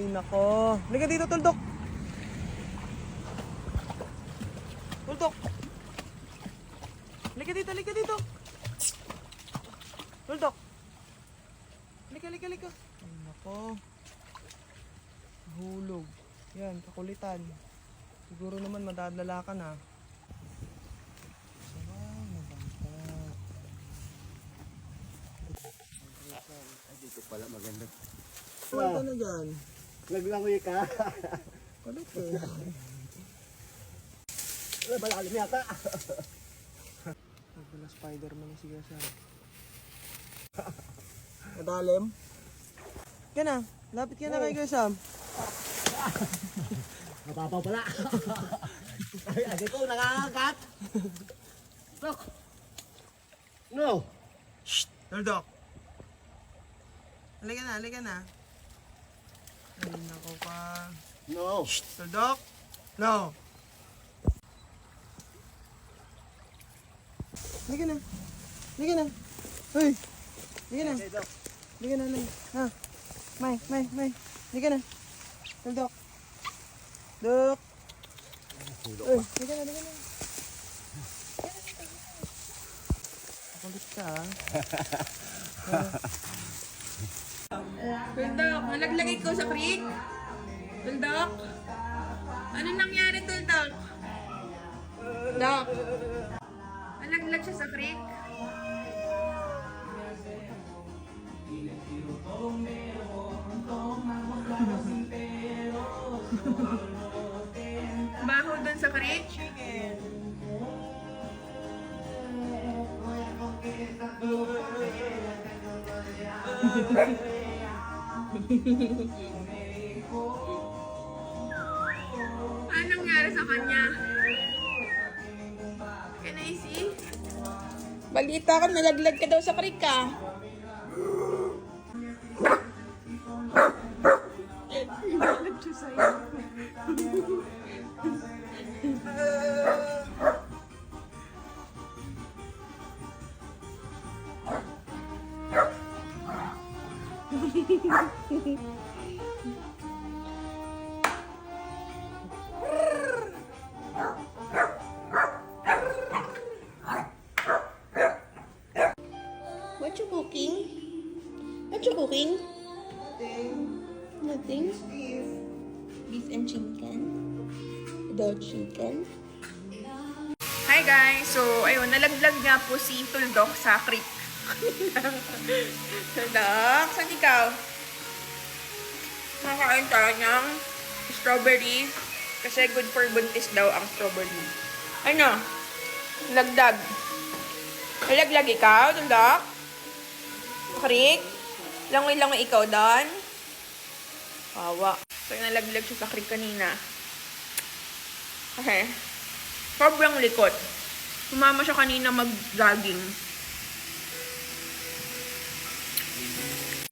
Ay, nako. Liga dito, tuldok. Tuldok. Liga dito, liga dito. Tuldok. Liga, liga, liga. Ay, nako. Hulog. Yan, kakulitan. Siguro naman madadala ka na. Mabangka. Dito pala maganda. Punta na dyan. Naglangoy ka. Kulit eh. Wala malalim yata. Wala Spider-Man si Gasar. Madalim? Yan na. Lapit ka na kay Gasam. Mapapaw pala. Ay, agad ko, nakakagat. Look. No. Tuldok. Halika na, halika na. Ay, nako ka. No. Tuldok? No. Halika na. Halika na. Hoy. Halika na. Halika na, Nay. Ha? May, may, may. Halika na. Tuldok. Dok. Uy, halika na, halika na. Makulit ka, ah. Tuldok, nalaglag ikaw sa creek? Tuldok? Ano nangyari, Tuldok? Dok? Nalaglag siya sa creek? Baho dun sa creek? Ano nangyari sa kanya? Can I see? Balita ka, nalaglag ka daw sa creek ka. What you cooking? What you cooking? Nothing. Beef and chicken. The chicken. Hi guys! So, ayun, nalaglag nga po si Tuldok sa creek. Tuldok, saan ikaw? Makain tayo ng strawberry. Kasi good for buntis daw ang strawberry. Ano? Lagdag. Nalaglag ikaw, Tuldok? Creek? Langoy-langoy ikaw doon? Kawa. So, nalaglag siya sa creek kanina. Okay. Sobrang likot. Sumama siya kanina mag-jogging.